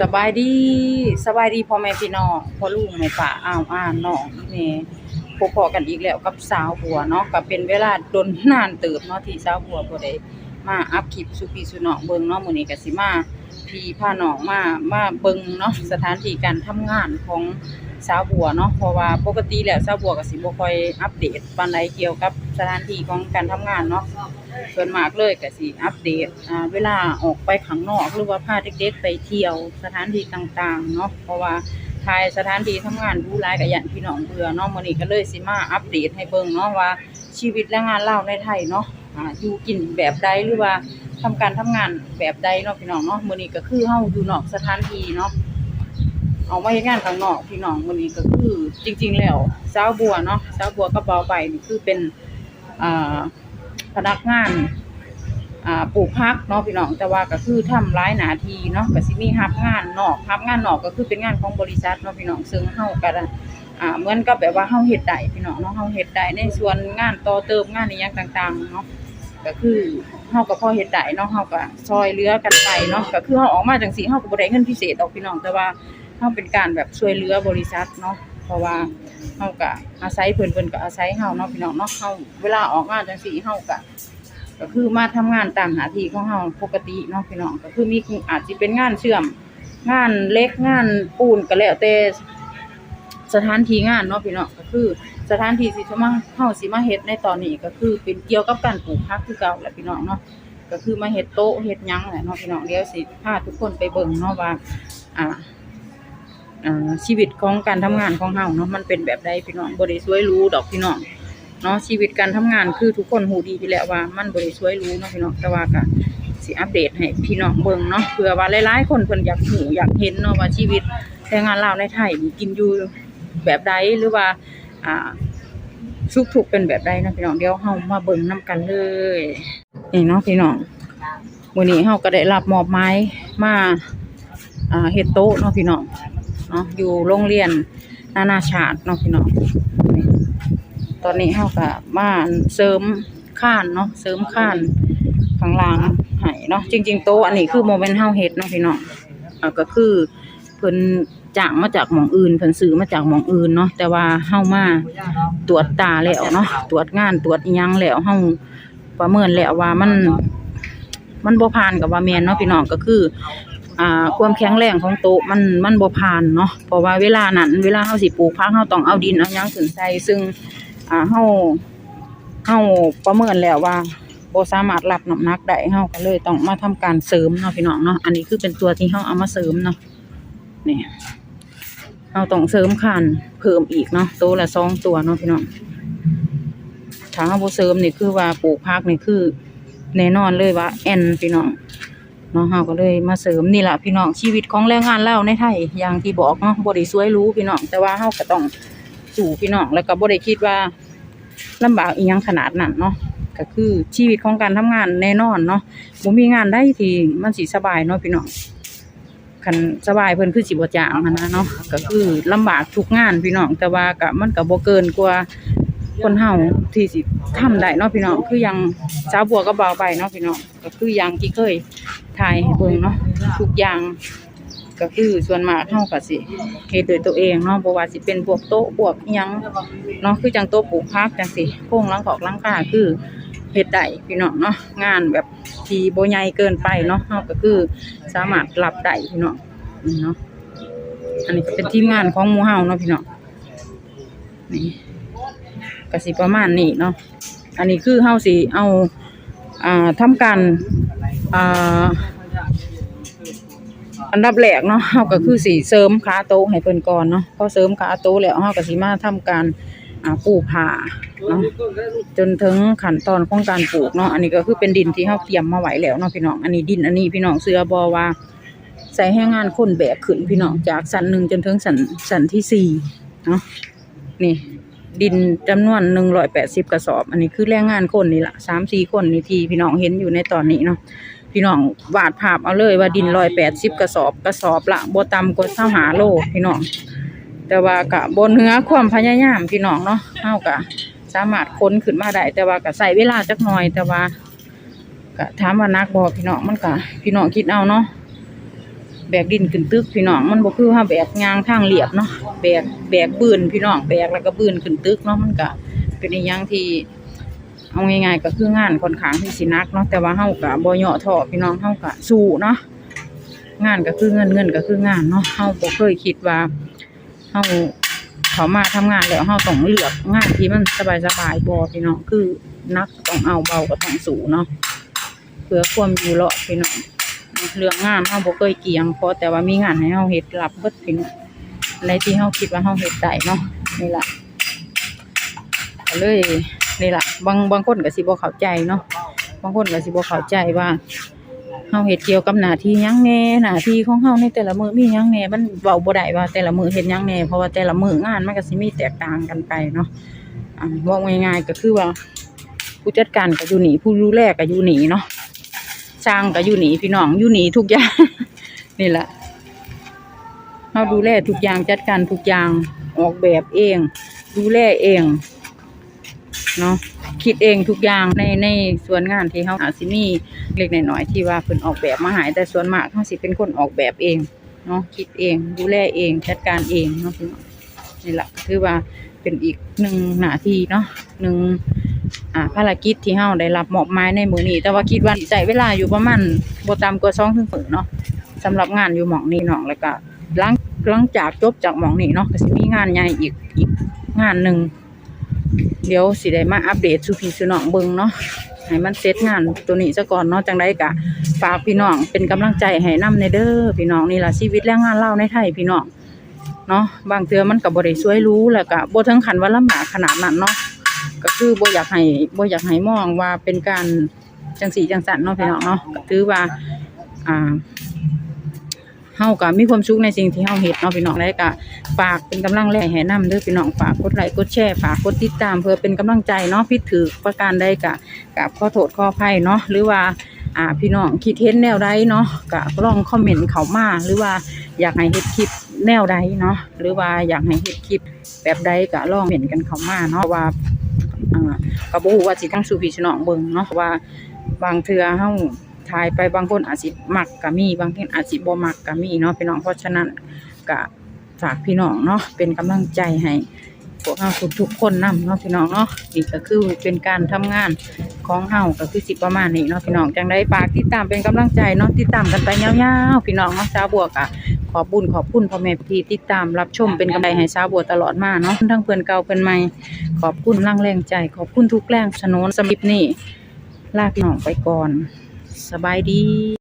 สบายดีสบายดีพ่อแม่พี่น้องพ่อลูกแม่ป่าอ้าวอ้านน้องแม่พบพอกันอีกแล้วกับสาวบัวเนาะก็เป็นเวลาดนนานเติบเนาะที่สาวบัวบ่ได้มาอัพคลิปสุพีสุนองเบิ่งเนาะมื้อนี้ก็สิมาพี่พาน้องมามาเบิ่งเนาะสถานที่การทำงานของ สาวบัวเนาะเพราะว่าปกติแล้วสาวบัวก็สิบคอยอัปเดตปานใดเกี่ยวกับสถานที่ของการทำงานเนาะส่วนมากเลยก็สิอัปเดตอ่าเวลาออกไปข้างนอกหรือว่าพาเด็กๆไปเที่ยวสถานที่ต่างๆเนาะเพราะว่าทายสถานที่ทำงานดูหลายกับยันพี่น้องเบื่อเนาะมื้อนี้ก็เลยสิมาอัปเดตให้เบิ่งเนาะว่าชีวิตแรงงานเล่าในไทยเนาะอ่าอยู่กินแบบใดหรือว่าทำการทำงานแบบใดเนาะพี่น้องเนาะมื้อนี้ก็คือเฮาอยู่นอกสถานที่เนาะ เอามาเฮ็ดงานข้างนอกพี่น้องมื้อนี้ก็คือ จริง ๆ แล้วสาวบัวเนาะสาวบัวกับเบาไปนี่คือเป็นอ่าพนักงานอ่าปลูกพักเนาะพี่น้องแต่ว่าก็คือทำหลายหนาทีเนาะก็สิมีรับงานนอกรับงานนอกก็คือเป็นงานของบริษัทเนาะพี่น้องซึ่งเฮาก็ได้อ่าเหมือนกับแบบว่าเฮาเฮ็ดได้พี่น้องเนาะเฮาเฮ็ดได้ในส่วนงานต่อเติมงานอีหยังต่างๆเนาะก็คือเฮาก็พอเฮ็ดได้เนาะเฮาก็ซอยเหลือกันไปเนาะก็คือเฮาออกมาจังซี่เฮาก็บ่ได้เงินพิเศษดอกพี่น้องแต่ว่า เฮาเป็นการแบบช่วยเหลือบริษัทเนาะเพราะว่าเฮาก็อาศัยเพิ่นเพิ่นก็อาศัยเฮาเนาะพี่น้องเนาะเฮาเวลาออกงานจังซี่เฮาก็ก็คือมาทำงานตามหน้าที่ของเราปกติเนาะพี่น้องก็คือมีอาจจะเป็นงานเชื่อม งานเล็กงานปูนก็แล้วแต่สถานที่งานเนาะพี่น้องก็คือสถานที่สิมาเฮาสิมาเฮ็ดในตอนนี้ก็คือเป็นเกี่ยวกับการปลูกผักคือเก่าแหละพี่น้องเนาะก็คือมาเฮ็ดโต๊ะเฮ็ดยังแหละเนาะพี่น้องเดี๋ยวสิพาทุกคนไปเบิ่งเนาะว่าอ่า ชีวิตของการทำงานของเฮาเนาะมันเป็นแบบใดพี่น้องบ่ได้สวยหรู้ดอกพี่น้องเนาะชีวิตการทำงานคือทุกคนหูดีอยู่แล้วว่ามันบริสวยรู้เนาะพี่น้องแต่ว่าก็สิอัปเดตให้พี่น้องเบิ่งเนาะเผื่อว่าหลายๆคนเพิ่นอยากหูอยากเห็นเนาะว่าชีวิตแรงงานลาวในไทยมีกินอยู่แบบใดหรือว่าอ่าสุขทุกเป็นแบบใดเนาะพี่น้องเดี๋ยวเฮามาเบิ่งนํกันเลยนี่เนาะพี่น้องมื้อนี้เฮาก็ได้รับมอบหมายมาอ่าเฮ็ดโต๊ะเนาะพี่น้อง เนาะอยู่โรงเรียนนานาชาติเนาะพี่น้องตอนนี้เฮาก็มาเสริมข้านเนาะเสริมข้านข้างล่างให้เนาะจริง ๆ โต๊ะอันนี้คือโมเมนต์เฮาเฮ็ดเนาะพี่น้องอ่าก็คือเพิ่นจ้างมาจากหม่องอื่นเพิ่นซื้อมาจากหม่องอื่นเนาะแต่ว่าเฮามาตรวจตาแล้วเนาะตรวจงานตรวจอิหยังแล้วเฮาประเมินแล้วว่ามัน มันบ่ผ่านกับว่าแมนเนาะพี่น้องก็คือ อ่าความแข็งแรงของโต๊ะมันมันบ่ผ่านเนาะเพราะว่าเวลานั้นเวลาเฮาสิปลูกผักเฮาต้องเอาดินเอาหยังขึ้นใส่ซึ่งอ่าเฮาเฮาประเมินแล้วว่าบ่สามารถรับน้ำหนักได้เฮาก็เลยต้องมาทำการเสริมเนาะพี่น้องเนาะอันนี้คือเป็นตัวที่เฮาเอามาเสริมเนาะนี่เฮาต้องเสริมคันเพิ่มอีกเนาะโตวละสองตัวเนาะพี่น้องถ้าเฮาบ่เสริมนี่คือว่าปลูกผักนี่คือแน่นอนเลยว่าแอนพี่น้อง เนาะเฮาก็เลยมาเสริมนี่แหละพี่น้องชีวิตของแรงงานเล่าในไทยอย่างที่บอกเนาะบ่ได้สวยรู้พี่น้องแต่ว่าเฮาก็ต้องสู่พี่น้องแล้วก็บ่ได้คิดว่าลำบากอีหยังขนาดนั้นเนาะก็คือชีวิตของการทำงานแน่นอนเนาะบ่มีงานใดที่มันสิสบายเนาะพี่น้องคันสบายเพิ่นคือสิบ่จ้างนะเนาะก็คือลำบากทุกงานพี่น้องแต่ว่าก็มันก็บ่เกินกว่าคนเฮาที่สิทำได้เนาะพี่น้องคืออย่างสาวบัวก็เบาไปเนาะพี่น้องก็คือย่างที่เคย ถ่ายให้เบิ่งเนาะทุกอย่าง ก็คือส่วนมากเฮาก็สิเฮ็ดด้วยตัวเองเนาะบ่ว่าสิเป็นพวกโต๊ะพวกอิหยังเนาะคือจังโต๊ะปลูกผักจังซี่โครงหลังขอกหลังคาคือเฮ็ดได้พี่น้องเนาะงานแบบที่บ่ใหญ่เกินไปเนาะเฮาก็คือสามารถรับได้พี่น้องนี่เนาะอันนี้ก็เป็นทีมงานของหมู่เฮาเนาะพี่น้องนี่ก็สิประมาณนี้เนาะอันนี้คือเฮาสิเอาอ่าทำการ อ่าอันดับแรกเนาะเฮาก็คือสิเสริมขาโต๊ะให้เพิ่นก่อนเนาะพอเสริมขาโต๊ะแล้วเฮาก็สิมาทำการอ่าปลูกผ่าเนาะจนถึงขั้นตอนของการปลูกเนาะอันนี้ก็คือเป็นดินที่เฮาเตรียมมาไว้แล้วเนาะพี่น้องอันนี้ดินอันนี้พี่น้องเสือบ่ว่าใส่ให้งานคนแบกขึ้นพี่น้องจากสันหนึ่งจนถึงสันสันที่สี่เนาะนี่ ดินจำนวนหนึ่งร้อยแปดสิบกระสอบ อันนี้คือแรงงานคนนี่ละสามสี่คนนี่ทีพี่น้องเห็นอยู่ในตอนนี้เนาะ พี่น้องวาดภาพเอาเลยว่าดินร้อยแปดสิบกระสอบกระสอบละบ่ต่ำกว่าเท่าหาโลพี่น้องแต่ว่ากะบนเนื้อความพยายามพี่น้องเนาะเฮากะสามารถค้นขึ้นมาได้แต่ว่ากะใส่เวลาจักหน่อย แต่ว่ากะถามว่านักบ่พี่น้องมันกะพี่น้องคิดเอาเนาะแบกดินขึ้นตึกพี่น้องมันบ่คือเฮาแบกยางทางเรียบเนาะแบกแบกปืนพี่น้องแบกแล้วก็ปืนขึ้นตึกเนาะมันก็เป็นอีหยังที่ เอาง่ายๆก็คืองานค่อนข้างที่สินักเนาะแต่ว่าเฮาก็บ่ย่อท้อพี่น้องเฮาก็สู้เนาะงานก็คือเงินเงินก็คืองานเนาะเฮาบ่เคยคิดว่าเฮาเขามาทำงานแล้วเฮาต้องเลือกงานที่มันสบายๆบ่พี่น้องคือนักต้องเอาเบาก็ต้องสู้เนาะเพื่อความอยู่รอดพี่น้องเรื่องงานเฮาบ่เคยเกี่ยงเพราะแต่ว่ามีงานให้เฮาเฮ็ดรับเบิดพี่น้องในที่เฮาคิดว่าเฮาเฮ็ดได้เนาะนี่ล่ะก็เลย นี่ล่ะบางบางคนก็สิบ่เข้าใจเนาะบางคนก็สิบ่เข้าใจว่าเฮาเฮ็ดเกี่ยวกับหน้าที่หยังแหน่หน้าที่ของเฮาในแต่ละมื้อมีหยังแหน่มันเว้าบ่ได้ว่าแต่ละมื้อเฮ็ดหยังแหน่เพราะว่าแต่ละมื้องานมันก็สิมีแตกต่างกันไปเนาะอ่าว้าง่ายๆก็คือว่า ผู้จัดการก็อยู่หนีผู้ดูแลก็อยู่หนีเนาะช่างก็อยู่หนีพี่น้องอยู่หนีทุกอย่าง นี่แหละเราดูแลทุกอย่างจัดการทุกอย่างออกแบบเอง ดูแลเอง เนาะคิดเองทุกอย่างในในส่วนงานที่เขาอาจสิมีเล็กน้อยๆที่ว่าเพิ่นออกแบบมาหายแต่ส่วนมากเขาสิเป็นคนออกแบบเองเนาะคิดเองดูแลเองจัดการเองเนาะพี่น้องนี่แหละถือว่าเป็นอีกหนึ่งหน้าที่เนาะหนึ่งอ่าภารกิจที่เฮาได้รับมอบหมายในมือนี้ แต่ว่าคิดว่าใช้เวลาอยู่ประมาณบ่ต่ำกว่า2ถึงมื้อเนาะสำหรับงานอยู่หม่องนี้เนาะแล้วก็หลังหลังจากจบจากหม่องนี้เนาะก็สิมีงานใหญ่อีกอีกงานหนึ่ง เดี๋ยวสิได้มาอัปเดตสู่พี่สู่น้องเบิ่งเนาะให้มันเสร็จงานตัวนี้ซะก่อนเนาะจังไดก็ฝากพี่น้องเป็นกำลังใจให้นำในเด้อพี่น้องนี่ล่ะชีวิตแรงงานเล่าในไทยพี่น้องเนาะบางเทื่อมันก็บ่ได้สวยรู้แล้วก็บ่ถึงขันว่าลำบากขนาดนั้นเนาะก็คือบ่อยากให้บ่อยากให้มองว่าเป็นการจังสีจังสันเนาะพี่น้องเนาะก็ถือว่าอ่า เฮาก็มีความสุขในสิ่งที่เฮาเฮ็ดเนาะพี่น้องแล้วก็ฝากเป็นกำลังแรงให้นำเด้อพี่น้องฝากกดไลค์กดแชร์ฝากกดติดตามเพื่อเป็นกำลังใจเนาะผิถือประการใดก็กับข้อโทษขออภัยเนาะหรือว่าอ่าพี่น้องคิดเห็นแนวใดเนาะก็ลองคอมเมนต์เข้ามาหรือว่าอยากให้เฮ็ดคลิปแนวใดเนาะหรือว่าอยากให้เฮ็ดคลิปแบบใดก็ลองเมนกันเข้ามาเนาะว่าอ่าก็บ่ฮู้ว่าสิทั้งสูพี่น้องเบิ่งเนาะว่าบางเทือเฮา ถ่ายไปบางคนอาจสิมักก็มี บางคนอาจสิบ่มักก็มีเนาะพี่น้องเพราะฉะนั้นก็ฝากพี่น้องเนาะเป็นกำลังใจให้พวกเฮาทุกคนนํเนาะพี่น้องเนาะนี่ก็คือเป็นการทำงานของเฮาก็คือสิประมาณนี้เนาะพี่น้องจังไดฝากติดตามเป็นกำลังใจเนาะติดตามกันไปยาวๆพี่น้องเนาะชาวบัวก็ขอบุญขอบคุณพ่อแม่ที่ติดตามรับชมเป็นกำลังใจให้ชาวบัวตลอดมาเนาะทั้งเพื่อนเก่าเพื่อนใหม่ขอบคุณร่างแรงใจ ขอบคุณทุกแรงสนนสำหรับนี้ลาพี่น้องไปก่อน สบายดี